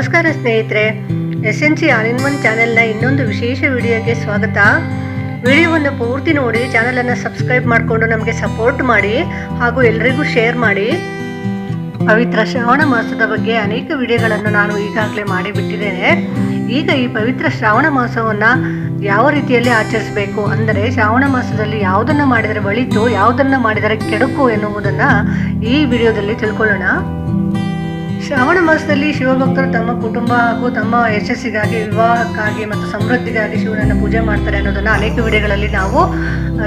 ನಮಸ್ಕಾರ ಸ್ನೇಹಿತರೆ S N C all in one ಚಾನೆಲ್ನ ಇನ್ನೊಂದು ವಿಶೇಷ ವಿಡಿಯೋಗೆ ಸ್ವಾಗತ. ವಿಡಿಯೋವನ್ನು ಪೂರ್ತಿ ನೋಡಿ, ಚಾನಲನ್ನು ಸಬ್ಸ್ಕ್ರೈಬ್ ಮಾಡಿಕೊಂಡು ನಮಗೆ ಸಪೋರ್ಟ್ ಮಾಡಿ ಹಾಗೂ ಎಲ್ರಿಗೂ ಶೇರ್ ಮಾಡಿ. ಪವಿತ್ರ ಶ್ರಾವಣ ಮಾಸದ ಬಗ್ಗೆ ಅನೇಕ ವಿಡಿಯೋಗಳನ್ನು ನಾನು ಈಗಾಗಲೇ ಮಾಡಿಬಿಟ್ಟಿದ್ದೇನೆ. ಈಗ ಈ ಪವಿತ್ರ ಶ್ರಾವಣ ಮಾಸವನ್ನು ಯಾವ ರೀತಿಯಲ್ಲಿ ಆಚರಿಸಬೇಕು ಅಂದರೆ, ಶ್ರಾವಣ ಮಾಸದಲ್ಲಿ ಯಾವುದನ್ನು ಮಾಡಿದರೆ ಒಳಿತು ಯಾವುದನ್ನು ಮಾಡಿದರೆ ಕೆಡುಕು ಎನ್ನುವುದನ್ನು ಈ ವಿಡಿಯೋದಲ್ಲಿ ತಿಳ್ಕೊಳ್ಳೋಣ. ಶ್ರಾವಣ ಮಾಸದಲ್ಲಿ ಶಿವಭಕ್ತರು ತಮ್ಮ ಕುಟುಂಬ ಹಾಗೂ ತಮ್ಮ ಯಶಸ್ಸಿಗಾಗಿ, ವಿವಾಹಕ್ಕಾಗಿ ಮತ್ತು ಸಮೃದ್ಧಿಗಾಗಿ ಶಿವನನ್ನು ಪೂಜೆ ಮಾಡ್ತಾರೆ ಅನ್ನೋದನ್ನ ಅನೇಕ ವಿಡಿಯೋಗಳಲ್ಲಿ ನಾವು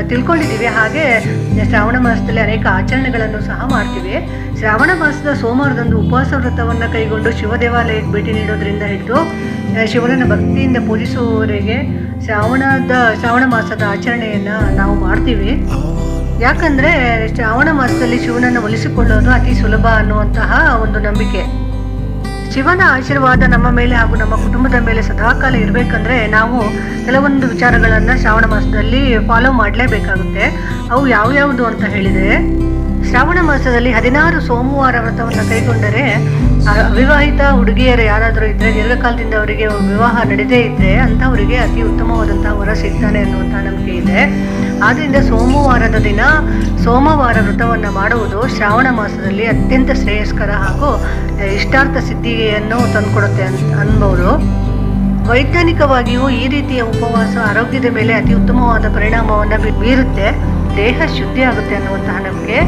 ತಿಳ್ಕೊಂಡಿದ್ದೀವಿ. ಹಾಗೆ, ಶ್ರಾವಣ ಮಾಸದಲ್ಲಿ ಅನೇಕ ಆಚರಣೆಗಳನ್ನು ಸಹ ಮಾಡ್ತೀವಿ. ಶ್ರಾವಣ ಮಾಸದ ಸೋಮವಾರದಂದು ಉಪವಾಸ ವ್ರತವನ್ನು ಕೈಗೊಂಡು ಶಿವ ದೇವಾಲಯಕ್ಕೆ ಭೇಟಿ ನೀಡೋದ್ರಿಂದ ಹಿಡಿದು ಶಿವನನ್ನು ಭಕ್ತಿಯಿಂದ ಪೂಜಿಸುವವರೆಗೆ ಶ್ರಾವಣದ, ಶ್ರಾವಣ ಮಾಸದ ಆಚರಣೆಯನ್ನು ನಾವು ಮಾಡ್ತೀವಿ. ಯಾಕಂದ್ರೆ ಶ್ರಾವಣ ಮಾಸದಲ್ಲಿ ಶಿವನನ್ನು ಒಲಿಸಿಕೊಳ್ಳೋದು ಅತಿ ಸುಲಭ ಅನ್ನುವಂತಹ ಒಂದು ನಂಬಿಕೆ. ಶಿವನ ಆಶೀರ್ವಾದ ನಮ್ಮ ಮೇಲೆ ಹಾಗೂ ನಮ್ಮ ಕುಟುಂಬದ ಮೇಲೆ ಸದಾಕಾಲ ಇರಬೇಕಂದ್ರೆ ನಾವು ಕೆಲವೊಂದು ವಿಚಾರಗಳನ್ನು ಶ್ರಾವಣ ಮಾಸದಲ್ಲಿ ಫಾಲೋ ಮಾಡಲೇಬೇಕಾಗುತ್ತೆ. ಅವು ಯಾವ್ಯಾವುದು ಅಂತ ಹೇಳಿದರೆ, ಶ್ರಾವಣ ಮಾಸದಲ್ಲಿ ಹದಿನಾರು ಸೋಮವಾರ ವ್ರತವನ್ನು ಕೈಗೊಂಡರೆ ಅವಿವಾಹಿತ ಹುಡುಗಿಯರು ಯಾರಾದರೂ ಇದ್ದರೆ ದೀರ್ಘಕಾಲದಿಂದ ಅವರಿಗೆ ವಿವಾಹ ನಡೆದೇ ಇದ್ದರೆ ಅಂಥವರಿಗೆ ಅತಿ ಉತ್ತಮವಾದಂತಹ ವರ ಸಿಗ್ತಾನೆ ಅನ್ನುವಂಥ ನಂಬಿಕೆ ಇದೆ. ಆದ್ದರಿಂದ ಸೋಮವಾರದ ದಿನ ಸೋಮವಾರ ವ್ರತವನ್ನು ಮಾಡುವುದು ಶ್ರಾವಣ ಮಾಸದಲ್ಲಿ ಅತ್ಯಂತ ಶ್ರೇಯಸ್ಕರ ಹಾಗೂ ಇಷ್ಟಾರ್ಥ ಸಿದ್ಧಿಯನ್ನು ತಂದುಕೊಡುತ್ತೆ ಅಂತ ಅನ್ಬೋದು. ವೈಜ್ಞಾನಿಕವಾಗಿಯೂ ಈ ರೀತಿಯ ಉಪವಾಸ ಆರೋಗ್ಯದ ಮೇಲೆ ಅತಿ ಉತ್ತಮವಾದ ಪರಿಣಾಮವನ್ನು ಬೀರುತ್ತೆ. ದೇಹ ಶುದ್ಧಿ ಆಗುತ್ತೆ ಅನ್ನುವಂತಹ ನಂಬಿಕೆ.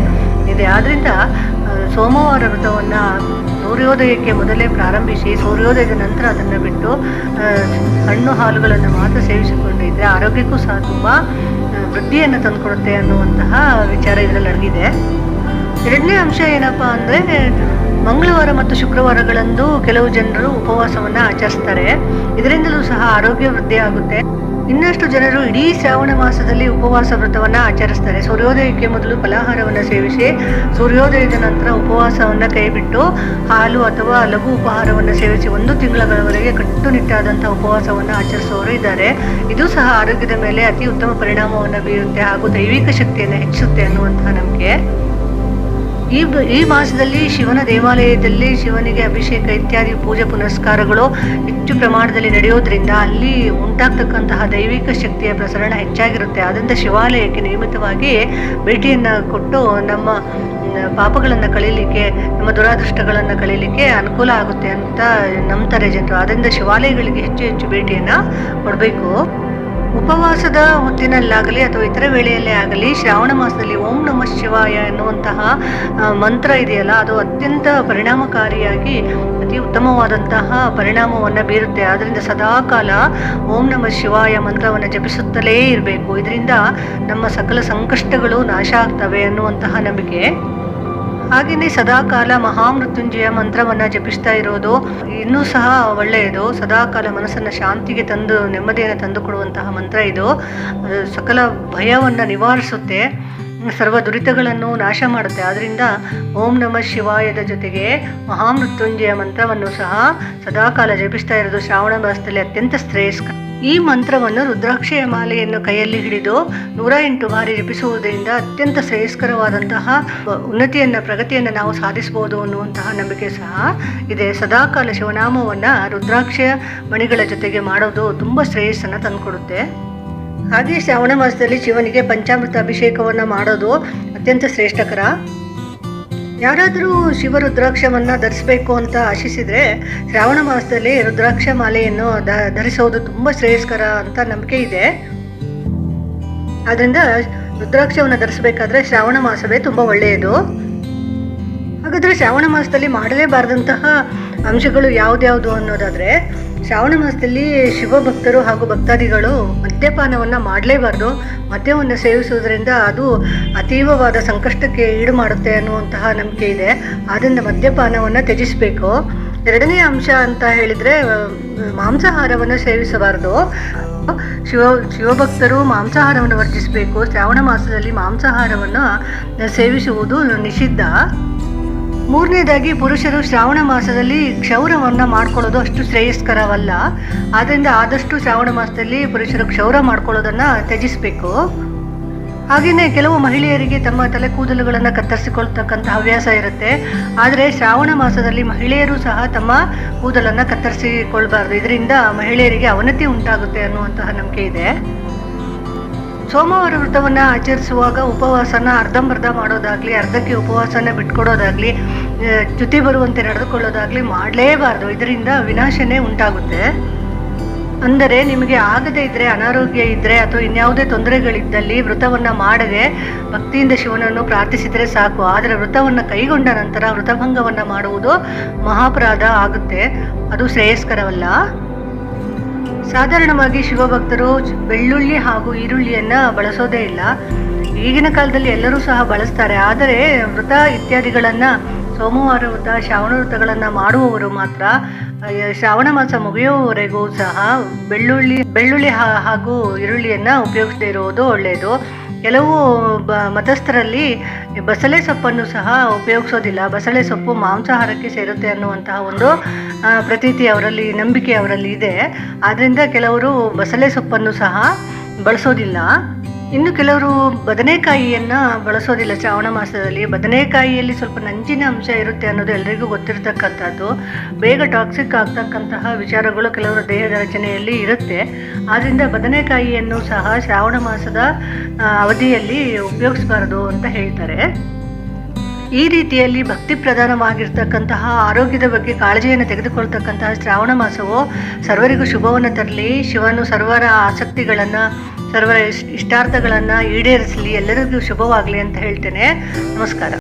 ಇದೆ ಆದ್ರಿಂದ ಸೋಮವಾರ ವ್ರತವನ್ನು ಸೂರ್ಯೋದಯಕ್ಕೆ ಮೊದಲೇ ಪ್ರಾರಂಭಿಸಿ, ಸೂರ್ಯೋದಯದ ನಂತರ ಅದನ್ನು ಬಿಟ್ಟು ಹಣ್ಣು ಹಾಲುಗಳನ್ನು ಮಾತ್ರ ಸೇವಿಸಿಕೊಂಡಿದ್ದರೆ ಆರೋಗ್ಯಕ್ಕೂ ಸಹ ತುಂಬ ವೃದ್ಧಿಯನ್ನು ತಂದುಕೊಡುತ್ತೆ ಅನ್ನುವಂತಹ ವಿಚಾರ ಇದರಲ್ಲಿ ಅಡಗಿದೆ ಎರಡನೇ ಅಂಶ ಏನಪ್ಪಾ ಅಂದ್ರೆ, ಮಂಗಳವಾರ ಮತ್ತು ಶುಕ್ರವಾರಗಳಂದು ಕೆಲವು ಜನರು ಉಪವಾಸವನ್ನ ಆಚರಿಸ್ತಾರೆ. ಇದರಿಂದಲೂ ಸಹ ಆರೋಗ್ಯ ವೃದ್ಧಿ ಆಗುತ್ತೆ. ಇನ್ನಷ್ಟು ಜನರು ಇಡೀ ಶ್ರಾವಣ ಮಾಸದಲ್ಲಿ ಉಪವಾಸ ವ್ರತವನ್ನು ಆಚರಿಸ್ತಾರೆ. ಸೂರ್ಯೋದಯಕ್ಕೆ ಮೊದಲು ಫಲಾಹಾರವನ್ನು ಸೇವಿಸಿ, ಸೂರ್ಯೋದಯದ ನಂತರ ಉಪವಾಸವನ್ನು ಕೈಬಿಟ್ಟು ಹಾಲು ಅಥವಾ ಲಘು ಉಪಹಾರವನ್ನು ಸೇವಿಸಿ ಒಂದು ತಿಂಗಳವರೆಗೆ ಕಟ್ಟುನಿಟ್ಟಾದಂಥ ಉಪವಾಸವನ್ನು ಆಚರಿಸುವವರು ಇದ್ದಾರೆ. ಇದು ಸಹ ಆರೋಗ್ಯದ ಮೇಲೆ ಅತಿ ಉತ್ತಮ ಪರಿಣಾಮವನ್ನು ಬೀರುತ್ತೆ ಹಾಗೂ ದೈವಿಕ ಶಕ್ತಿಯನ್ನು ಹೆಚ್ಚಿಸುತ್ತೆ ಅನ್ನುವಂತಹ ನಂಬಿಕೆ. ಈ ಈ ಮಾಸದಲ್ಲಿ ಶಿವನ ದೇವಾಲಯದಲ್ಲಿ ಶಿವನಿಗೆ ಅಭಿಷೇಕ ಇತ್ಯಾದಿ ಪೂಜೆ ಪುನಸ್ಕಾರಗಳು ಹೆಚ್ಚು ಪ್ರಮಾಣದಲ್ಲಿ ನಡೆಯೋದ್ರಿಂದ ಅಲ್ಲಿ ಉಂಟಾಗ್ತಕ್ಕಂತಹ ದೈವಿಕ ಶಕ್ತಿಯ ಪ್ರಸರಣ ಹೆಚ್ಚಾಗಿರುತ್ತೆ. ಆದ್ದರಿಂದ ಶಿವಾಲಯಕ್ಕೆ ನಿಯಮಿತವಾಗಿ ಭೇಟಿಯನ್ನು ಕೊಟ್ಟು ನಮ್ಮ ಪಾಪಗಳನ್ನು ಕಳೀಲಿಕ್ಕೆ, ನಮ್ಮ ದುರಾದೃಷ್ಟಗಳನ್ನು ಕಳೀಲಿಕ್ಕೆ ಅನುಕೂಲ ಆಗುತ್ತೆ ಅಂತ ನಂಬ್ತಾರೆ ಜನರು. ಆದ್ದರಿಂದ ಶಿವಾಲಯಗಳಿಗೆ ಹೆಚ್ಚು ಹೆಚ್ಚು ಭೇಟಿಯನ್ನು ಕೊಡಬೇಕು. ಉಪವಾಸದ ಹೊತ್ತಿನಲ್ಲಾಗಲಿ ಅಥವಾ ಇತರ ವೇಳೆಯಲ್ಲೇ ಆಗಲಿ ಶ್ರಾವಣ ಮಾಸದಲ್ಲಿ ಓಂ ನಮಃ ಶಿವಾಯ ಎನ್ನುವಂತಹ ಮಂತ್ರ ಇದೆಯಲ್ಲ, ಅದು ಅತ್ಯಂತ ಪರಿಣಾಮಕಾರಿಯಾಗಿ ಅತಿ ಉತ್ತಮವಾದಂತಹ ಪರಿಣಾಮವನ್ನು ಬೀರುತ್ತೆ. ಆದ್ದರಿಂದ ಸದಾಕಾಲ ಓಂ ನಮಃ ಶಿವಾಯ ಮಂತ್ರವನ್ನು ಜಪಿಸುತ್ತಲೇ ಇರಬೇಕು. ಇದರಿಂದ ನಮ್ಮ ಸಕಲ ಸಂಕಷ್ಟಗಳು ನಾಶ ಆಗ್ತವೆ ಅನ್ನುವಂತಹ ನಂಬಿಕೆ. ಹಾಗೆಯೇ ಸದಾಕಾಲ ಮಹಾಮೃತ್ಯುಂಜಯ ಮಂತ್ರವನ್ನ ಜಪಿಸ್ತಾ ಇರೋದು ಇನ್ನೂ ಸಹ ಒಳ್ಳೆಯದು. ಸದಾಕಾಲ ಮನಸ್ಸನ್ನ ಶಾಂತಿಗೆ ತಂದು, ನೆಮ್ಮದಿಯನ್ನು ತಂದು ಕೊಡುವಂತಹ ಮಂತ್ರ ಇದು. ಸಕಲ ಭಯವನ್ನ ನಿವಾರಿಸುತ್ತೆ. ಸರ್ವ ದುರಿತಗಳನ್ನು ನಾಶ ಮಾಡುತ್ತೆ. ಆದ್ದರಿಂದ ಓಂ ನಮಃ ಶಿವಾಯದ ಜೊತೆಗೆ ಮಹಾಮೃತ್ಯುಂಜಯ ಮಂತ್ರವನ್ನು ಸಹ ಸದಾಕಾಲ ಜಪಿಸ್ತಾ ಇರೋದು ಶ್ರಾವಣ ಮಾಸದಲ್ಲಿ ಅತ್ಯಂತ ಶ್ರೇಯಸ್ಕ ಈ ಮಂತ್ರವನ್ನು ರುದ್ರಾಕ್ಷಿಯ ಮಾಲೆಯನ್ನು ಕೈಯಲ್ಲಿ ಹಿಡಿದು ನೂರ ಎಂಟು ಬಾರಿ ಜಪಿಸುವುದರಿಂದ ಅತ್ಯಂತ ಶ್ರೇಯಸ್ಕರವಾದಂತಹ ಉನ್ನತಿಯನ್ನು, ಪ್ರಗತಿಯನ್ನು ನಾವು ಸಾಧಿಸಬಹುದು ಅನ್ನುವಂತಹ ನಂಬಿಕೆ ಸಹ ಇದೆ. ಸದಾಕಾಲ ಶಿವನಾಮವನ್ನು ರುದ್ರಾಕ್ಷಿಯ ಮಣಿಗಳ ಜೊತೆಗೆ ಮಾಡೋದು ತುಂಬ ಶ್ರೇಯಸ್ಸನ್ನು ತಂದುಕೊಡುತ್ತೆ. ಹಾಗೆ ಶ್ರಾವಣ ಮಾಸದಲ್ಲಿ ಶಿವನಿಗೆ ಪಂಚಾಮೃತ ಅಭಿಷೇಕವನ್ನು ಮಾಡೋದು ಅತ್ಯಂತ ಶ್ರೇಷ್ಠಕರ. ಯಾರಾದರೂ ಶಿವ ರುದ್ರಾಕ್ಷವನ್ನು ಧರಿಸಬೇಕು ಅಂತ ಆಶಿಸಿದ್ರೆ ಶ್ರಾವಣ ಮಾಸದಲ್ಲಿ ರುದ್ರಾಕ್ಷ ಮಾಲೆಯನ್ನು ದ, ಧರಿಸೋದು ತುಂಬ ಶ್ರೇಯಸ್ಕರ ಅಂತ ನಂಬಿಕೆ ಇದೆ. ಆದ್ದರಿಂದ ರುದ್ರಾಕ್ಷವನ್ನು ಧರಿಸಬೇಕಾದ್ರೆ ಶ್ರಾವಣ ಮಾಸವೇ ತುಂಬ ಒಳ್ಳೆಯದು. ಹಾಗಾದರೆ ಶ್ರಾವಣ ಮಾಸದಲ್ಲಿ ಮಾಡಲೇಬಾರದಂತಹ ಅಂಶಗಳು ಯಾವ್ದ್ಯಾವುದು ಅನ್ನೋದಾದ್ರೆ ಶ್ರಾವಣ ಮಾಸದಲ್ಲಿ ಶಿವಭಕ್ತರು ಹಾಗೂ ಭಕ್ತಾದಿಗಳು ಮದ್ಯಪಾನವನ್ನು ಮಾಡಲೇಬಾರ್ದು. ಮದ್ಯವನ್ನು ಸೇವಿಸುವುದರಿಂದ ಅದು ಅತೀವವಾದ ಸಂಕಷ್ಟಕ್ಕೆ ಈಡು ಮಾಡುತ್ತೆ ಅನ್ನುವಂತಹ ನಂಬಿಕೆ ಇದೆ. ಆದ್ದರಿಂದ ಮದ್ಯಪಾನವನ್ನು ತ್ಯಜಿಸಬೇಕು. ಎರಡನೇ ಅಂಶ ಅಂತ ಹೇಳಿದರೆ ಮಾಂಸಾಹಾರವನ್ನು ಸೇವಿಸಬಾರದು. ಶಿವ, ಶಿವಭಕ್ತರು ಮಾಂಸಾಹಾರವನ್ನು ವರ್ಜಿಸಬೇಕು. ಶ್ರಾವಣ ಮಾಸದಲ್ಲಿ ಮಾಂಸಾಹಾರವನ್ನು ಸೇವಿಸುವುದು ನಿಷಿದ್ಧ. ಮೂರನೇದಾಗಿ ಪುರುಷರು ಶ್ರಾವಣ ಮಾಸದಲ್ಲಿ ಕ್ಷೌರವನ್ನು ಮಾಡ್ಕೊಳ್ಳೋದು ಅಷ್ಟು ಶ್ರೇಯಸ್ಕರವಲ್ಲ. ಆದ್ದರಿಂದ ಆದಷ್ಟು ಶ್ರಾವಣ ಮಾಸದಲ್ಲಿ ಪುರುಷರು ಕ್ಷೌರ ಮಾಡ್ಕೊಳ್ಳೋದನ್ನು ತ್ಯಜಿಸಬೇಕು. ಹಾಗೆಯೇ ಕೆಲವು ಮಹಿಳೆಯರಿಗೆ ತಮ್ಮ ತಲೆ ಕೂದಲುಗಳನ್ನು ಕತ್ತರಿಸಿಕೊಳ್ತಕ್ಕಂಥ ಹವ್ಯಾಸ ಇರುತ್ತೆ. ಆದರೆ ಶ್ರಾವಣ ಮಾಸದಲ್ಲಿ ಮಹಿಳೆಯರು ಸಹ ತಮ್ಮ ಕೂದಲನ್ನು ಕತ್ತರಿಸಿಕೊಳ್ಬಾರ್ದು. ಇದರಿಂದ ಮಹಿಳೆಯರಿಗೆ ಅವನತಿ ಉಂಟಾಗುತ್ತೆ ಅನ್ನುವಂತಹ ನಂಬಿಕೆ ಇದೆ. ಸೋಮವಾರ ವ್ರತವನ್ನು ಆಚರಿಸುವಾಗ ಉಪವಾಸನ ಅರ್ಧಂಬರ್ಧ ಮಾಡೋದಾಗಲಿ, ಅರ್ಧಕ್ಕೆ ಉಪವಾಸನ ಬಿಟ್ಕೊಡೋದಾಗಲಿ ಚ್ಯುತಿ ಬರುವಂತೆ ನಡೆದುಕೊಳ್ಳೋದಾಗಲಿ ಮಾಡಲೇಬಾರ್ದು. ಇದರಿಂದ ವಿನಾಶನೇ ಉಂಟಾಗುತ್ತೆ. ಅಂದರೆ ನಿಮಗೆ ಆಗದೇ ಇದ್ದರೆ ಅನಾರೋಗ್ಯ ಇದ್ದರೆ ಅಥವಾ ಇನ್ಯಾವುದೇ ತೊಂದರೆಗಳಿದ್ದಲ್ಲಿ ವ್ರತವನ್ನು ಮಾಡದೆ ಭಕ್ತಿಯಿಂದ ಶಿವನನ್ನು ಪ್ರಾರ್ಥಿಸಿದರೆ ಸಾಕು. ಆದರೆ ವ್ರತವನ್ನು ಕೈಗೊಂಡ ನಂತರ ವ್ರತಭಂಗವನ್ನು ಮಾಡುವುದು ಮಹಾಪರಾಧ ಆಗುತ್ತೆ. ಅದು ಶ್ರೇಯಸ್ಕರವಲ್ಲ. ಸಾಧಾರಣವಾಗಿ ಶಿವಭಕ್ತರು ಬೆಳ್ಳುಳ್ಳಿ ಹಾಗೂ ಈರುಳ್ಳಿಯನ್ನ ಬಳಸೋದೇ ಇಲ್ಲ. ಈಗಿನ ಕಾಲದಲ್ಲಿ ಎಲ್ಲರೂ ಸಹ ಬಳಸ್ತಾರೆ. ಆದರೆ ವ್ರತ ಇತ್ಯಾದಿಗಳನ್ನ ಸೋಮವಾರ ವ್ರತ ಶ್ರಾವಣ ವ್ರತಗಳನ್ನು ಮಾಡುವವರು ಮಾತ್ರ ಶ್ರಾವಣ ಮಾಸ ಮುಗಿಯುವವರೆಗೂ ಸಹ ಬೆಳ್ಳುಳ್ಳಿ ಬೆಳ್ಳುಳ್ಳಿ ಹಾಗೂ ಈರುಳ್ಳಿಯನ್ನ ಉಪಯೋಗಿಸದೇ ಇರುವುದು ಒಳ್ಳೆಯದು. ಕೆಲವು ಬ, ಮತಸ್ಥರಲ್ಲಿ ಬಸಳೆ ಸೊಪ್ಪನ್ನು ಸಹ ಉಪಯೋಗಿಸೋದಿಲ್ಲ. ಬಸಳೆ ಸೊಪ್ಪು ಮಾಂಸಾಹಾರಕ್ಕೆ ಸೇರುತ್ತೆ ಅನ್ನುವಂತಹ ಒಂದು ಪ್ರತೀತಿ ಅವರಲ್ಲಿ, ನಂಬಿಕೆ ಅವರಲ್ಲಿ ಇದೆ. ಆದ್ದರಿಂದ ಕೆಲವರು ಬಸಳೆ ಸೊಪ್ಪನ್ನು ಸಹ ಬಳಸೋದಿಲ್ಲ. ಇನ್ನು ಕೆಲವರು ಬದನೆಕಾಯಿಯನ್ನು ಬಳಸೋದಿಲ್ಲ. ಶ್ರಾವಣ ಮಾಸದಲ್ಲಿ ಬದನೆಕಾಯಿಯಲ್ಲಿ ಸ್ವಲ್ಪ ನಂಜಿನ ಅಂಶ ಇರುತ್ತೆ ಅನ್ನೋದು ಎಲ್ರಿಗೂ ಗೊತ್ತಿರತಕ್ಕಂಥದ್ದು. ಬೇಗ ಟಾಕ್ಸಿಕ್ ಆಗ್ತಕ್ಕಂತಹ ವಿಚಾರಗಳು ಕೆಲವರ ದೇಹದ ರಚನೆಯಲ್ಲಿ ಇರುತ್ತೆ. ಆದ್ದರಿಂದ ಬದನೆಕಾಯಿಯನ್ನು ಸಹ ಶ್ರಾವಣ ಮಾಸದ ಅವಧಿಯಲ್ಲಿ ಉಪಯೋಗಿಸಬಾರದು ಅಂತ ಹೇಳ್ತಾರೆ. ಈ ರೀತಿಯಲ್ಲಿ ಭಕ್ತಿ ಪ್ರಧಾನವಾಗಿರ್ತಕ್ಕಂತಹ ಆರೋಗ್ಯದ ಬಗ್ಗೆ ಕಾಳಜಿಯನ್ನು ತೆಗೆದುಕೊಳ್ತಕ್ಕಂತಹ ಶ್ರಾವಣ ಮಾಸವು ಸರ್ವರಿಗೂ ಶುಭವನ್ನು ತರಲಿ. ಶಿವನು ಸರ್ವರ ಆಸಕ್ತಿಗಳನ್ನು ಸರ್ವರ ಇಷ್ಟ- ಇಷ್ಟಾರ್ಥಗಳನ್ನು ಈಡೇರಿಸಲಿ. ಎಲ್ಲರಿಗೂ ಶುಭವಾಗಲಿ ಅಂತ ಹೇಳ್ತೇನೆ. ನಮಸ್ಕಾರ.